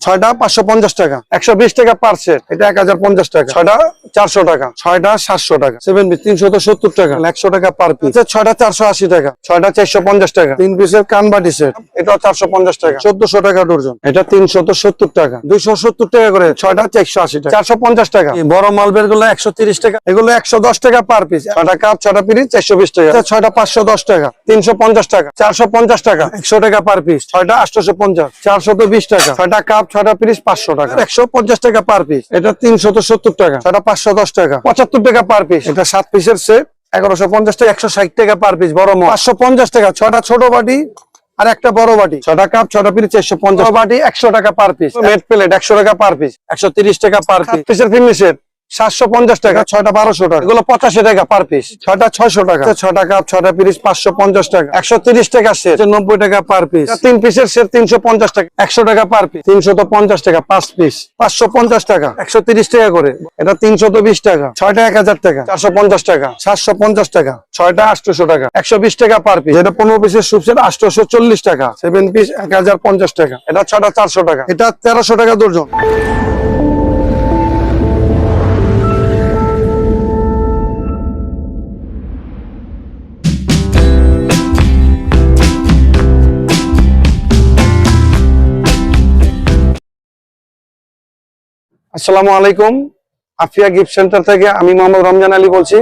ছয়টা পাঁচশো পঞ্চাশ টাকা। একশো বিশ টাকা পার সেট এটা এক হাজার পঞ্চাশ টাকা। ছয়টা চারশো টাকা। ছয়টা সাতশো টাকা। সেভেন পিস তিনশো সত্তর টাকা। একশো টাকা পার পিস ছয়টা চারশো আশি টাকা। ছয়টা চারশো পঞ্চাশ টাকা। তিন পিসের কানবাটি সেট এটাও চারশো পঞ্চাশ টাকা। চোদ্দশো টাকা ডর্জন। এটা তিনশো সত্তর টাকা। দুইশো সত্তর টাকা করে ছয়টা চারশো আশি টাকা। চারশো পঞ্চাশ টাকা। বড় মালবেরগুলো একশো তিরিশ টাকা এগুলো একশো দশ টাকা পার পিস ছয়টা কাপ ছয়টা পিস চারশো বিশ টাকা। ছয়টা পাঁচশো দশ টাকা। তিনশো পঞ্চাশ টাকা। চারশো পঞ্চাশ টাকা। একশো টাকা পার পিস ছয়টা আটশো পঞ্চাশ। চারশো বিশ টাকা। ছয়টা কাপ ছয়টা পিস পাঁচশো টাকা। একশো পঞ্চাশ টাকা পার পিস এটা তিনশো সত্তর টাকা। ছটা পাঁচশো দশ টাকা। পঁচাত্তর টাকা পার পিস এটা সাত পিসের সেট এগারোশো পঞ্চাশ টাকা একশো ষাট টাকা পার পিস বড় মাল পাঁচশো পঞ্চাশ টাকা ছটা ছোট বাটি আর একটা বড় বাটি। ছটা কাপ ছটা পিস চারশো পঞ্চাশ। বাটি একশো টাকা পার পিস মেট প্লেট একশো টাকা পার পিস একশো তিরিশ টাকা পার পিস পিসের ফিনিশের সাতশো পঞ্চাশ টাকা। ছয়টা বারোশো টাকা। এগুলো পঁচাশি টাকা পার পিস ছয়টা ছয়শো টাকা। ছটা কাপ ছটা পিস পাঁচশো পঞ্চাশ টাকা। একশো তিরিশ টাকা সেট নব্বই টাকা পার পিস তিন পিসের সেট তিনশো পঞ্চাশ টাকা। একশো টাকা পার পিস তিনশো তো পঞ্চাশ টাকা পাঁচ পিস পাঁচশো পঞ্চাশ টাকা। একশো তিরিশ টাকা করে। এটা তিনশো তো বিশ টাকা। ছয়টা এক হাজার টাকা। চারশো পঞ্চাশ টাকা। সাতশো পঞ্চাশ টাকা। ছয়টা আটশোশো টাকা। একশো বিশ টাকা পার পিস এটা পনেরো পিসের সুপ সেট আটশোশো চল্লিশ টাকা। সেভেন পিস এক হাজার পঞ্চাশ টাকা। এটা ছয়টা চারশো টাকা। এটা তেরোশো টাকা দর্জন। আসসালামু আলাইকুম। আফিয়া গিফট সেন্টার থেকে আমি মোহাম্মদ রমজান আলী বলছি।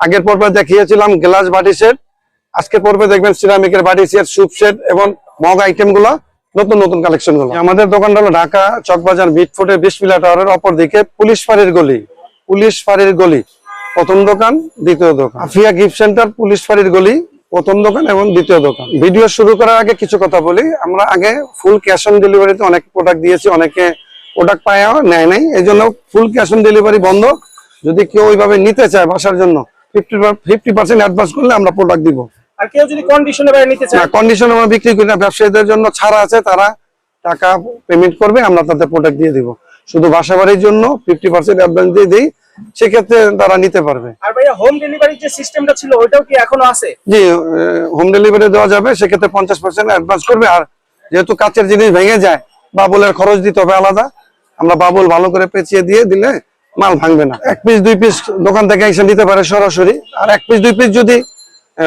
আগের পর্বে দেখিয়েছিলাম গ্লাস বাটি সেট। আজকের পর্বে দেখবেন সিরামিকের বাটি সেট সুপ সেট এবং মগ আইটেমগুলো নতুন নতুন কালেকশনগুলো আমাদের দোকানটা হলো ঢাকা চকবাজার মিটফুটে বিশ পিলা টাওয়ারের অপর দিকে পুলিশ ফাঁড়ির গলি। পুলিশ ফাঁড়ির গলি, প্রথম দোকান, দ্বিতীয় দোকান। আফিয়া গিফট সেন্টার, পুলিশ ফাঁড়ির গলি, প্রথম দোকান এবং দ্বিতীয় দোকান। ভিডিও শুরু করার আগে কিছু কথা বলি। আমরা আগে ফুল ক্যাশ অন ডেলিভারিতে অনেক প্রোডাক্ট দিয়েছি, অনেকে প্রোডাক্ট পায়ও নেয় নাই। এই জন্য ফুল ক্যাশ অন ডেলিভারি বন্ধ। যদি কেউ ওইভাবে নিতে চায় বাসার জন্য ফিফটি ফিফটি পার্সেন্ট অ্যাডভান্স করলে আমরা প্রোডাক্ট দিব। আর কেউ যদি কন্ডিশনে বাইরে নিতে চায়? কন্ডিশন আমরা বিক্রি করি না। ব্যবসায়ীদের জন্য ছাড়া আছে তারা টাকা পেমেন্ট করবে আমরা তাদের প্রোডাক্ট দিয়ে দিব। শুধু বাসা বাড়ির জন্য ফিফটি পার্সেন্ট অ্যাডভান্স দিয়ে দিই সেক্ষেত্রে তারা নিতে পারবে। আর ভাইয়া হোম ডেলিভারির যে সিস্টেমটা ছিল ওইটাও কি এখনও আছে? জি হোম ডেলিভারি দেওয়া যাবে সেক্ষেত্রে পঞ্চাশ পার্সেন্ট অ্যাডভান্স করবে। আর যেহেতু কাচের জিনিস ভেঙে যায় বাবুলের খরচ দিতে হবে আলাদা। আমরা বাবুল ভালো করে পেঁচিয়ে দিয়ে দিলে মাল ভাঙবে না। এক পিস দুই পিস দোকান থেকে এসে নিতে পারে সরাসরি। আর এক পিস দুই পিস যদি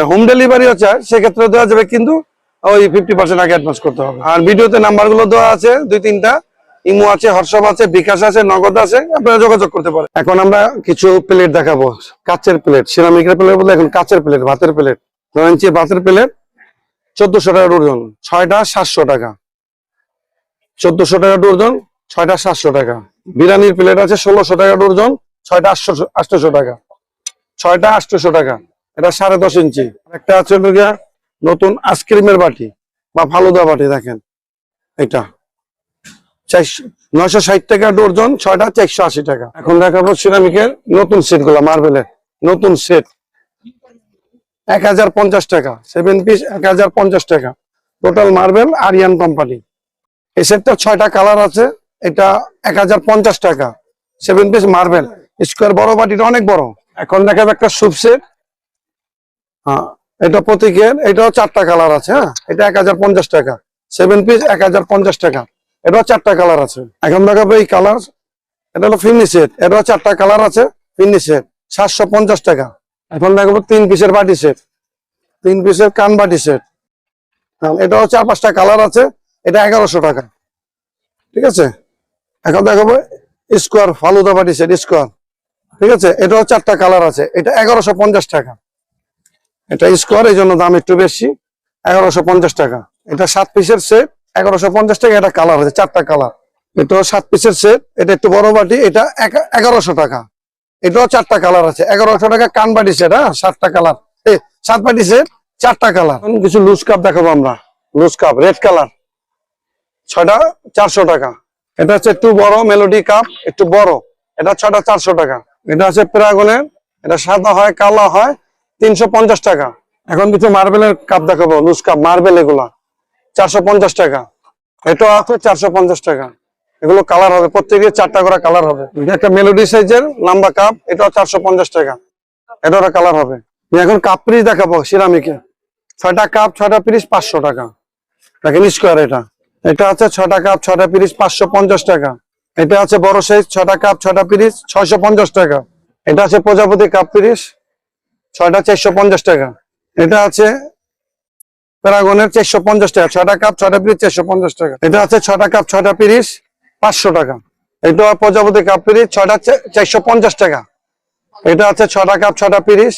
হোম ডেলিভারিও চায় সেক্ষেত্রে দেওয়া যাবে কিন্তু ওই ফিফটি পার্সেন্ট আগে অ্যাডভান্স করতে হবে। আর ভিডিওতে নাম্বারগুলো দেওয়া আছে দুই তিনটা। ইমো আছে হোয়াটসঅ্যাপ আছে বিকাশ আছে নগদ আছে আপনারা যোগাযোগ করতে পারেন। এখন আমরা কিছু প্লেট দেখাবো। কাচের প্লেট সিরামিকের প্লেট বলতে এখন কাচের প্লেট ভাতের প্লেট ইঞ্চি ভাতের প্লেট চোদ্দশো টাকা ডর্জন ছয়টা সাতশো টাকা। চোদ্দশো টাকা ডর্জন ছয়টা সাতশো টাকা। বিরিয়ানির প্লেট আছে ষোলোশো টাকা ডর্জন ছয়টা আটশো টাকা। ছয়টা আটশোশো টাকা, এটা সাড়ে দশ ইঞ্চি। একটা আছে নতুন আইসক্রিমের বাটি, বা ফালুদা বাটি, দেখেন। এটা। নয়শো ষাট টাকা ডর্জন ছয়টা চারশো আশি টাকা। এখন দেখাবো সিরামিকের নতুন সেটগুলা মার্বেলের নতুন সেট। এক হাজার পঞ্চাশ টাকা সেভেন পিস এক হাজার পঞ্চাশ টাকা। Total marble Aryan company. এই সেটটা ছয়টা কালার আছে। এটা এক হাজার পঞ্চাশ টাকা। সেভেন পিস মার্বেল স্কোয়ার বড় বাটিটা অনেক বড়। এখন দেখাবো একটা সুপ সেট হ্যাঁ এটা প্রতীকের, এটাও চারটা কালার আছে হ্যাঁ? এটা এক হাজার পঞ্চাশ টাকা। সেভেন পিস এক হাজার পঞ্চাশ টাকা। এটাও চারটা কালার আছে। এখন দেখাবো এই কালার এটা হলো ফিনি সেট এটাও চারটা কালার আছে ফিনি সেট সাতশো পঞ্চাশ টাকা। এখন দেখাবো তিন পিসের বাটি সেট তিন পিসের কান বাটি সেট এটাও চার পাঁচটা কালার আছে। এটা এগারোশো টাকা। ঠিক আছে? এখন দেখাবো স্কোয়ার ফালুদা সেট স্কোয়ার ঠিক আছে? এটাও চারটা কালার আছে। এটা এগারোশো পঞ্চাশ টাকা। এটা স্কোয়ার এই জন্য দাম একটু বেশি। এগারোশো পঞ্চাশ টাকা। এটা সাত পিসের সেট এগারোশো পঞ্চাশ টাকা। এটা কালার আছে, চারটা কালার এটাও সাত পিসের সেট এটা একটু বড় বাটি, এটা এগারোশো টাকা। এটাও চারটা কালার আছে। এগারোশো টাকা কান বাটি সেট হ্যাঁ সাতটা কালার এ সাত বাটি সেট চারটা কালার কিছু লুজ কাপ দেখাবো আমরা। লুজ কাপ রেড কালার ছয়টা, চারশো টাকা। এটা হচ্ছে একটু বড় মেলোডি কাপ একটু বড়। এটা ছটা চারশো টাকা। এটা আছে প্রাগনের এটা সাদা হয়, কালো হয়, তিনশো পঞ্চাশ টাকা। এখন কিছু মার্বেলের কাপ দেখাবো লুজ কাপ মার্বেল এগুলা। চারশো পঞ্চাশ টাকা। এটা আছে চারশো পঞ্চাশ টাকা। এগুলো কালার হবে, প্রত্যেকে চারটা করে কালার হবে। একটা মেলোডি সাইজের লম্বা কাপ এটাও চারশো পঞ্চাশ টাকা। এটাও কালার হবে। এখন কাপ পিস দেখাবো সিরামিকে ছয়টা কাপ ছয়টা পিস পাঁচশো টাকা। দেখেন স্কোয়ার এটা। এটা আছে ছটা কাপ, ছটা পিরিচ, পাঁচশো পঞ্চাশ টাকা। এটা আছে বড় সাইজ ছটা কাপ, ছটা পিরিচ, ছয়শো পঞ্চাশ টাকা। এটা আছে প্রজাপতি কাপ পিরিচ, ছয়টা চারশো পঞ্চাশ টাকা। এটা আছে প্যারাগনের চারশো পঞ্চাশ টাকা, ছটা কাপ, ছটা পিরিচ, চারশো পঞ্চাশ টাকা। এটা আছে ছটা কাপ, ছটা পিরিচ, পাঁচশো টাকা। এটা প্রজাপতি কাপ পিরিচ, ছটা চারশো পঞ্চাশ টাকা। এটা আছে ছটা কাপ, ছটা পিরিচ,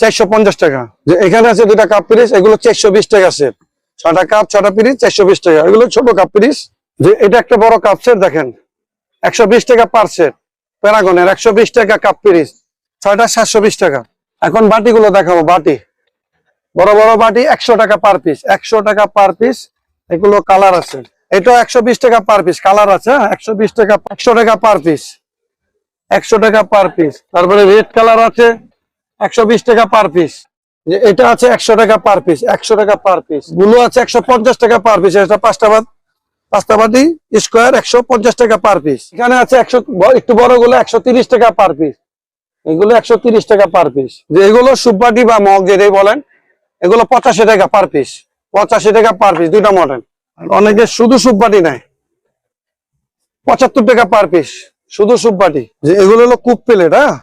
চারশো পঞ্চাশ টাকা। এখানে আছে দুটা কাপ পিরিচ, এগুলো চারশো বিশ টাকা সেট ছটা কাপ ছটা পিরিচ চারশো বিশ টাকা। এগুলো ছোট কাপ পিরিচ যে এটা একটা বড় কাপ সেট দেখেন। একশো বিশ টাকা পার সেট প্যারাগনের একশো বিশ টাকা কাপ পিরিচ ছয়টা সাতশো বিশ টাকা। এখন বাটিগুলো দেখাবো, বাটি। বড় বড় বাটি, একশো টাকা পার পিস একশো টাকা পার পিস এগুলো কালার আছে। এটা একশো বিশ টাকা পার পিস কালার আছে একশো বিশ টাকা, একশো টাকা পার পিস একশো টাকা পার পিস তারপরে রেড কালার আছে, একশো বিশ টাকা পার পিস এটা আছে একশো টাকা পার পিস একশো টাকা পার পিসগুলো আছে একশো পঞ্চাশ টাকা পার পিস এটা পাঁচটা বাদ পাঁচটা বাটি স্কোয়ার একশো পঞ্চাশ টাকা পার পিস এখানে আছে একশো একটু বড়গুলো একশো তিরিশ টাকা পার পিস এগুলো একশো তিরিশ টাকা পার পিস যে এগুলো সুপাটি বা মগ যেটাই বলেন এগুলো পঁচাশি টাকা পার পিস পঁচাশি টাকা পার পিস দুইটা মডেল অনেকে শুধু সুপাটি নেয় পঁচাত্তর টাকা পার পিস শুধু সুপাটি যে এগুলো হলো কুপ প্লেট হ্যাঁ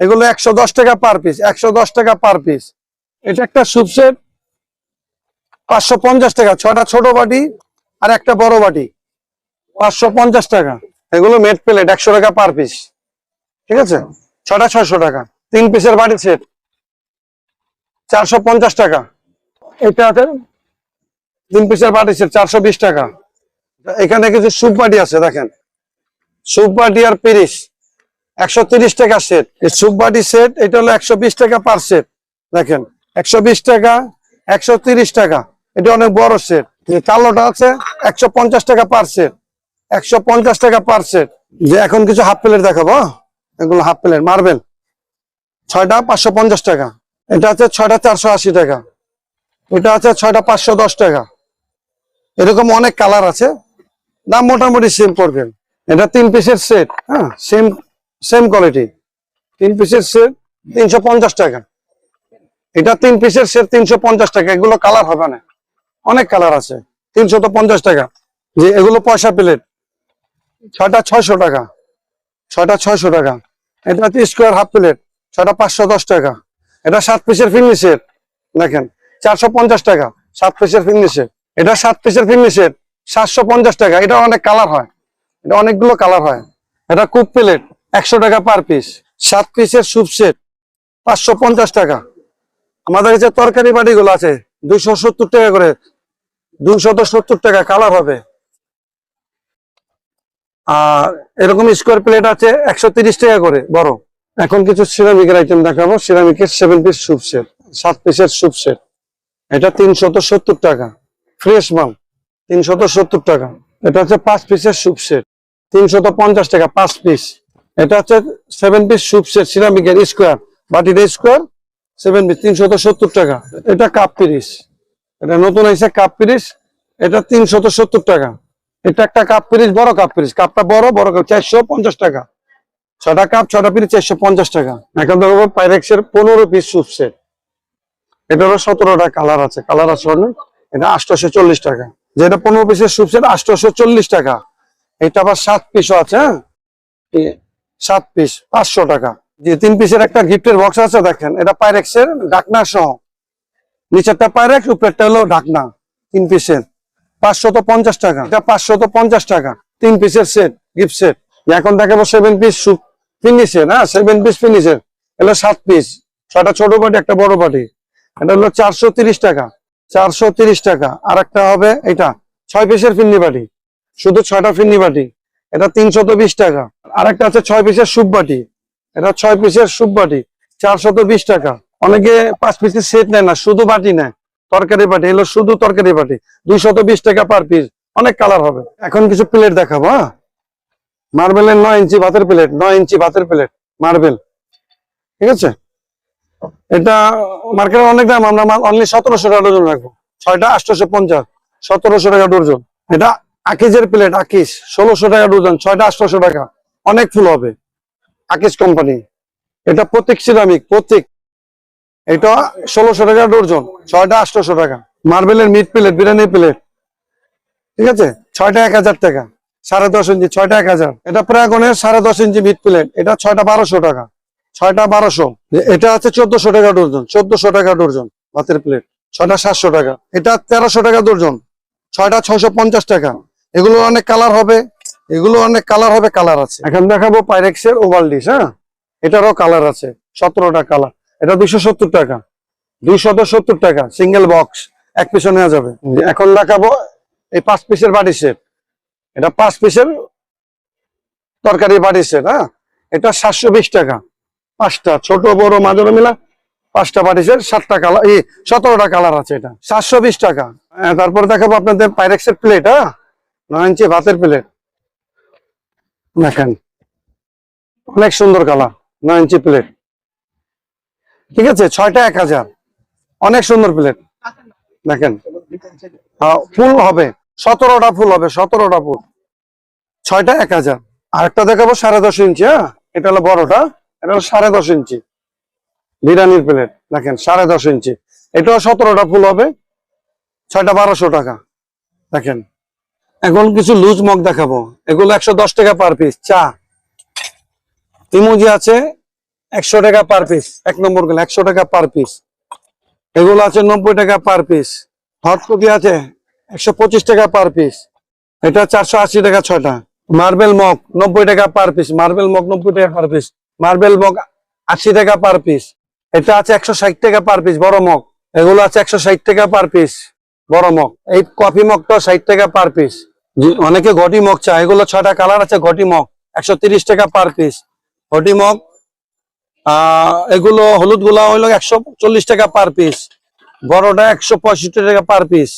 এগুলো একশো দশ টাকা পার পিস একশো দশ টাকা পার পিস এটা একটা সুপ সেট পাঁচশো পঞ্চাশ টাকা, ছটা ছোট বাটি আর একটা বড় বাটি, পাঁচশো পঞ্চাশ টাকা। এগুলো মেট প্লেট একশো টাকা পার পিস ঠিক আছে? ছটা ছয়শো টাকা, তিন পিসের বাটি সেট চারশো পঞ্চাশ টাকা। এটা তিন পিসের বাটি সেট চারশো বিশ টাকা। এখানে কিছু সুপ বাটি আছে, দেখেন। সুপ বাটি আর পিরিশ একশো তিরিশ টাকা সেট এই সুপ বাটি সেট এটা হলো একশো বিশ টাকা পার সেট দেখেন। একশো বিশ টাকা, একশো টাকা। এটা অনেক বড় সেট কালোটা আছে, একশো পঞ্চাশ টাকা পার সেট একশো পঞ্চাশ টাকা পার সেট যে এখন কিছু হাফ প্লেট দেখাবো হ্যাঁ? এগুলো হাফ প্লেট মার্বেল ছয়টা পাঁচশো পঞ্চাশ টাকা। এটা আছে ছয়টা চারশো আশি টাকা। এটা আছে ছয়টা পাঁচশো দশ টাকা। এরকম অনেক কালার আছে। দাম মোটামুটি সেম পড়বেন এটা তিন পিসের সেট হ্যাঁ? সেম সেম কোয়ালিটি তিন পিসের সেট তিনশো পঞ্চাশ টাকা। এটা তিন পিসের সেট তিনশো পঞ্চাশ টাকা, এগুলো কালার হবে না। অনেক কালার আছে, তিনশো তো পঞ্চাশ টাকা। যে এগুলো পয়সা প্লেট ছয়টা ছয়শো টাকা, ছয়টা ছয়শো টাকা। এটা হচ্ছে স্কোয়ার হাফ প্লেট ছয়টা পাঁচশো দশ টাকা। এটা সাত পিসের সেট দেখেন, চারশো পঞ্চাশ টাকা, সাত পিসের সেট এটা সাত পিসের সেট সাতশো পঞ্চাশ টাকা। এটা অনেক কালার হয়, এটা অনেকগুলো কালার হয়। এটা কুপ প্লেট একশো টাকা পার পিস সাত পিসের স্যুপ সেট পাঁচশো পঞ্চাশ টাকা। আমাদের কাছে তরকারি বাটিগুলো আছে, দুইশো সত্তর টাকা করে দুইশত সত্তর টাকা কালার হবে। আর এরকম স্কোয়ার প্লেট আছে, একশো টাকা করে, বড়। এখন কিছু সিরামিকের আইটেম দেখাবো সিরামিকের সেভেন পিস স্যুপ সেট সাত পিসের স্যুপ সেট এটা তিনশত সত্তর টাকা ফ্রেশ মাল তিনশত সত্তর টাকা। এটা হচ্ছে পাঁচ পিসের স্যুপ সেট তিনশত পঞ্চাশ টাকা পাঁচ পিস এটা হচ্ছে সেভেন পিস স্যুপ সেট সিরামিকের স্কোয়ার বাটির স্কোয়ার সেভেন তিনশত সত্তর টাকা। এটা কাপ পিরিস এটা নতুন এসে কাপ পিরিস এটা তিনশত সত্তর টাকা। এটা একটা কাপ পিরিস বড় কাপ পিরিস কাপটা বড় বড় কাপ, চারশো পঞ্চাশ টাকা। ছটা কাপ, ছটা পিরিস চারশো পঞ্চাশ টাকা। এখন দেখো পাইরেক্সের পনেরো পিস স্যুপ সেট এটা হলো সতেরোটা কালার আছে। কালার আছে অনেক এটা আটশোশো চল্লিশ টাকা। যেটা পনেরো পিসের স্যুপ সেট চল্লিশ টাকা। এটা আবার সাত পিসও আছে হ্যাঁ? সাত পিস পাঁচশো টাকা। যে তিন পিসের একটা গিফটের বক্স আছে, দেখেন। এটা পাইরেক্সের ডাকনা সহ। নিচেরটা পাইরেক্স উপরেরটা হলো ঢাকনা, তিন পিসের পাঁচশত পঞ্চাশ টাকা। এটা পাঁচশত পঞ্চাশ টাকা, তিন পিসের সেট গিফট সেট এখন দেখাবো সেভেন পিস ফিনিশের হ্যাঁ সেভেন পিস ফিনিশের এগুলো সাত পিস ছটা ছোট বাটি একটা বড় বাটি এটা হলো চারশো টাকা। চারশো টাকা। আর একটা হবে এটা, ছয় পিসের ফিন্নি বাটি শুধু ছয়টা ফিন্নি বাটি এটা তিনশত টাকা। আর একটা আছে ছয় পিসের সুপ বাটি এটা ছয় পিসের সুপ বাটি, চারশত বিশ টাকা। অনেকে পাঁচ পিসের সেট নেয় না, শুধু বাটি নেয়। তরকারি বাটি এগুলো শুধু তরকারি বাটি, দুইশত বিশ টাকা পার পিস অনেক কালার হবে। এখন কিছু প্লেট দেখাবো হ্যাঁ? মার্বেলের নয় ইঞ্চি ভাতের প্লেট নয় ইঞ্চি ভাতের প্লেট মার্বেল ঠিক আছে? এটা মার্কেটে অনেক দাম, আমরা অনলি সতেরোশো টাকা ডজন রাখব। ছয়টা আটশোশো পঞ্চাশ, সতেরোশো টাকা ডজন। এটা আকিজের প্লেট আকিস ষোলোশো টাকা ডজন, ছয়টা আটশোশো টাকা। অনেক ফুল হবে। আকিস কোম্পানি এটা প্রতীক সিরামিক প্রতীক। এটা ষোলোশো টাকা ডর্জন, ছয়টা আটশোশো টাকা। মার্বেলের মিট প্লেট বিরিয়ানি প্লেট ঠিক আছে? ছয়টা এক হাজার টাকা, সাড়ে দশ ইঞ্চি, ছয়টা এক হাজার। এটা প্রাগনের সাড়ে দশ ইঞ্চি মিড প্লেট এটা ছয়টা বারোশো টাকা, ছয়টা বারোশো। এটা আছে চোদ্দশো টাকা ডর্জন, চোদ্দশো টাকা ডর্জন ভাতের প্লেট ছয়টা সাতশো টাকা। এটা তেরোশো টাকা ডর্জন, ছয়টা ছয়শো পঞ্চাশ টাকা। এগুলো অনেক কালার হবে। এগুলো অনেক কালার হবে কালার আছে। এখন দেখাবো পাইরেক্সের ওভাল ডিশ হ্যাঁ? এটারও কালার আছে সতেরোটা কালার। এটা দুইশো সত্তর টাকা দুইশত সত্তর টাকা সিঙ্গেল বক্স এক পিসও নেওয়া যাবে। এখন দেখাবো এই পাঁচ পিসের বাড়ি সেট এটা পাঁচ পিসের তরকারি বাড়ি সেট হ্যাঁ? এটা সাতশো বিশ টাকা পাঁচটা ছোট বড় মাঝারি মিলা পাঁচটা বাড়ি সেট সাতটা কালার এই সতেরোটা কালার আছে এটা সাতশো বিশ টাকা। হ্যাঁ, তারপর দেখাবো আপনাদের পাইরেক্সের প্লেট হ্যাঁ? নয় ইঞ্চি ভাতের প্লেট দেখেন, অনেক সুন্দর কালার, নয় ইঞ্চি প্লেট ঠিক আছে, ছয়টা এক হাজার। অনেক সুন্দর প্লেট দেখেন ফুল হবে, সতেরোটা ফুল হবে, সতেরোটা ফুল। ছয়টা এক হাজার। আরেকটা দেখাবো সাড়ে দশ ইঞ্চি হ্যাঁ? এটা হলো বড়টা, এটা হলো সাড়ে দশ ইঞ্চি। বিরিয়ানির প্লেট দেখেন, সাড়ে দশ ইঞ্চি। এটাও সতেরোটা ফুল হবে, ছয়টা বারোশো টাকা। দেখেন এখন কিছু লুজ মগ দেখাবো এগুলো একশো দশ টাকা পার পিস চা ইমুজি আছে একশো টাকা পার পিস এক নম্বরগুলো একশো টাকা পার পিস এগুলো আছে নব্বই টাকা পার পিস হট কপি আছে একশো পঁচিশ টাকা পার পিস এটা চারশো আশি টাকা ছটা মার্বেল মগ নব্বই টাকা পার পিস মার্বেল মগ নব্বই টাকা পার পিস মার্বেল মগ আশি টাকা পার পিস এটা আছে একশো ষাট টাকা পার পিস বড় মগ এগুলো আছে একশো ষাট টাকা পার পিস বড় মগ এই কফি মগটা ষাট টাকা পার পিস অনেকে ঘটি মগ চায়। এগুলো ছয়টা কালার আছে, ঘটি মগ। একশো টাকা পার পিস ঘটি মগ এগুলো হলুদগুলা হইল একশো টাকা পার পিস বড়টা একশো পঁয়ষট্টি টাকা পার পিস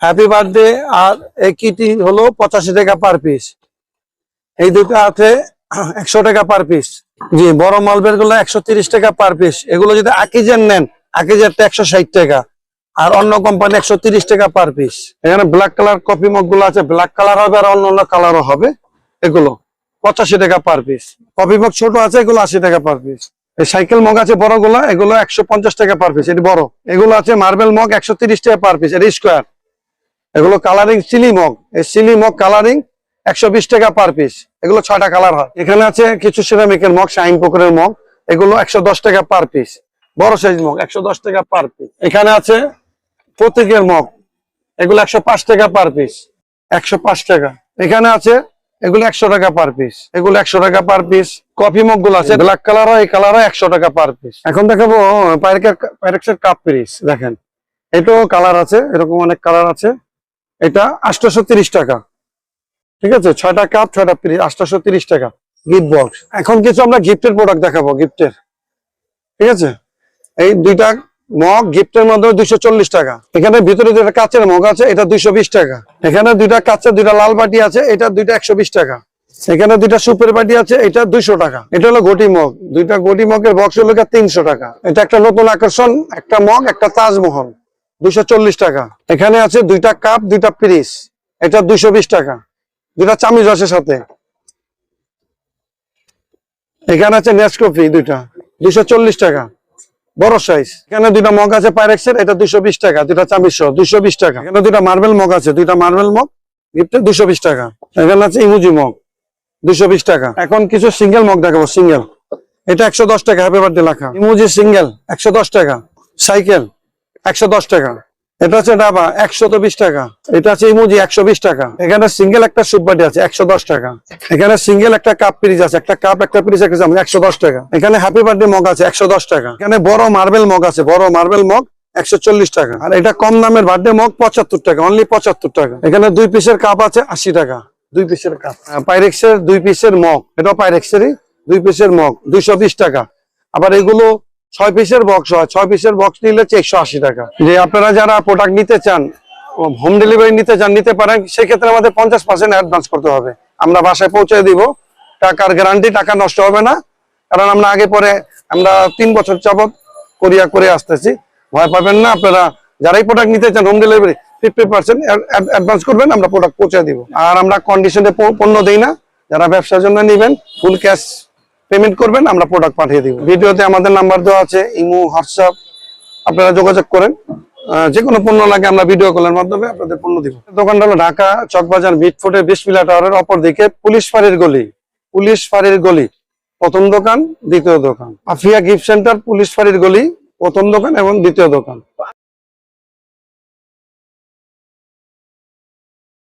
হ্যাপি বার্থডে আর এই কিটি হলো পঁচাশি টাকা পার পিস এই দুটো আছে একশো টাকা পার পিস জি, বড় মালবেরগুলো একশো টাকা পার পিস এগুলো যদি আকিজের নেন, আকিজেরটা একশো ষাট টাকা। আর অন্য কোম্পানি একশো টাকা পার পিস এখানে ব্ল্যাক কালার কফি মগগুলো আছে ব্ল্যাক কালার হবে আর অন্য অন্য কালারও হবে। এগুলো পঁচাশি টাকা পার পিস কফি মগ ছোট আছে, এগুলো আশি টাকা পার পিস এই সাইকেল মগ আছে বড়গুলো এগুলো একশো পঞ্চাশ টাকা পার পিস এটি বড়। এগুলো আছে মার্বেল মগ একশো টাকা পার পিস এটি স্কোয়ার এগুলো কালারিং সিলি মগ এই সিলি মগ কালারিং একশো বিশ টাকা পার পিস এগুলো ছয়টা কালার হয়। এখানে আছে কিছু সিরামিকের মগ শাইন পুকুরের মগ এগুলো একশো দশ টাকা পার পিস বড় সাইজ মগ একশো দশ টাকা পার পিস এখানে আছে প্রতীকের মগ। এগুলো একশো পাঁচ টাকা পার পিস একশো পাঁচ টাকা। এখানে আছে এগুলো একশো টাকা পার পিস এগুলো একশো টাকা পার পিস কফি মগগুলো আছে ব্ল্যাক কালার এই কালার একশো টাকা পার পিস এখন দেখাবো পাইরেক্সের কাপ পিস দেখেন। এটাও কালার আছে এরকম অনেক কালার আছে। এটা তিরিশ টাকা। ঠিক আছে? ছয়টা কাপ ছয়টা পিস তিরিশ টাকা। গিফট বক্স এখন কিছু আমরা গিফটের প্রোডাক্ট দেখাবো গিফটের ঠিক আছে? এই দুইটা মগ গিফটের মধ্যে দুইশো টাকা। এখানে ভিতরে দুইটা কাচের মগ আছে, এটা দুইশো বিশ টাকা। এখানে দুইটা কাচের দুইটা লাল বাটি আছে, এটা দুইটা একশো বিশ টাকা। এখানে দুইটা সুপের বাটি আছে, এটা দুইশো টাকা। এটা হলো গটি মগ। দুইটা গটি মগের বক্স হলো তিনশো টাকা। এটা একটা নতুন আকর্ষণ, একটা মগ, একটা তাজমহল। দুইশো চল্লিশ টাকা। এখানে আছে দুইটা কাপ, দুইটা পিরিস। এটা দুইশো বিশ টাকা। দুইটা চামিচ আছে সাথে। এখানে আছে নেসকফি দুইটা। দুইশো চল্লিশ টাকা। বড় সাইজ এখানে দুইটা মগ আছে পাইরেক্সের, এটা দুইশো বিশ টাকা, দুইটা চাবিশ দুইশো বিশ টাকা। এখানে দুইটা মার্বেল মগ আছে, দুইটা মার্বেল মগ, গিফটে দুশো বিশ টাকা। এখানে আছে ইমুজি মগ দুশো বিশ টাকা। এখন কিছু সিঙ্গেল মগ দেখাবো, সিঙ্গেল। এটা একশো দশ টাকা হ্যাপি বার্থডে লেখা। ইমুজি সিঙ্গেল, একশো দশ টাকা। সাইকেল, একশো দশ টাকা। এটা হচ্ছে ডাবা একশো বিশ টাকা। এটা আছে ইমুজি একশো বিশ টাকা। এখানে সিঙ্গেল একটা সুপবাটি আছে একশো দশ টাকা। এখানে সিঙ্গেল একটা কাপ পিরিজ আছে একটা কাপ একটা পিরিজ একটা একশো দশ টাকা। এখানে হ্যাপি বার্থডে মগ আছে একশো দশ টাকা। এখানে বড় মার্বেল মগ আছে বড় মার্বেল মগ একশো চল্লিশ টাকা। আর এটা কম দামের বার্থডে মগ পঁচাত্তর টাকা অনলি পঁচাত্তর টাকা। এখানে দুই পিসের কাপ আছে আশি টাকা। দুই পিসের কাপ পাইরেক্সের দুই পিসের মগ এটাও পাইরেক্সেরই দুই পিসের মগ দুইশো বিশ টাকা। আবার এগুলো ছয় পিসের বক্স হয়। ছয় পিসের বক্স নিলে হচ্ছে একশো আশি টাকা। যে আপনারা যারা প্রোডাক্ট নিতে চান হোম ডেলিভারি নিতে চান, নিতে পারেন, সেক্ষেত্রে আমাদের পঞ্চাশ পার্সেন্ট অ্যাডভান্স করতে হবে। আমরা বাসায় পৌঁছে দিব। টাকার গ্যারান্টি টাকা নষ্ট হবে না। কারণ আমরা আগে পরে, আমরা তিন বছর যাবত কোরিয়া করে আসতেছি। ভয় পাবেন না, আপনারা যারাই প্রোডাক্ট নিতে চান home delivery fifty percent advance করবেন, আমরা প্রোডাক্ট পৌঁছে দিব। আর আমরা কন্ডিশনে পণ্য দিই না। যারা ব্যবসার জন্য নেবেন ফুল ক্যাশ পেমেন্ট করবেন, আমরা প্রোডাক্ট পাঠিয়ে দিব। ভিডিওতে আমাদের নাম্বার দেওয়া আছে, ইমো, হোয়াটসঅ্যাপ, আপনারা যোগাযোগ করেন। যে কোনো পণ্য লাগে আমরা ভিডিও কলের মাধ্যমে আপনাদের পণ্য দিব। দোকানটা হলো ঢাকা চকবাজার মিটফুটে বিসমিলা টাওয়ারের অপর দিকে পুলিশ ফাঁড়ির গলি। পুলিশ ফাঁড়ির গলি, প্রথম দোকান, দ্বিতীয় দোকান। আফিয়া গিফট সেন্টার, পুলিশ ফাঁড়ির গলি, প্রথম দোকান এবং দ্বিতীয় দোকান।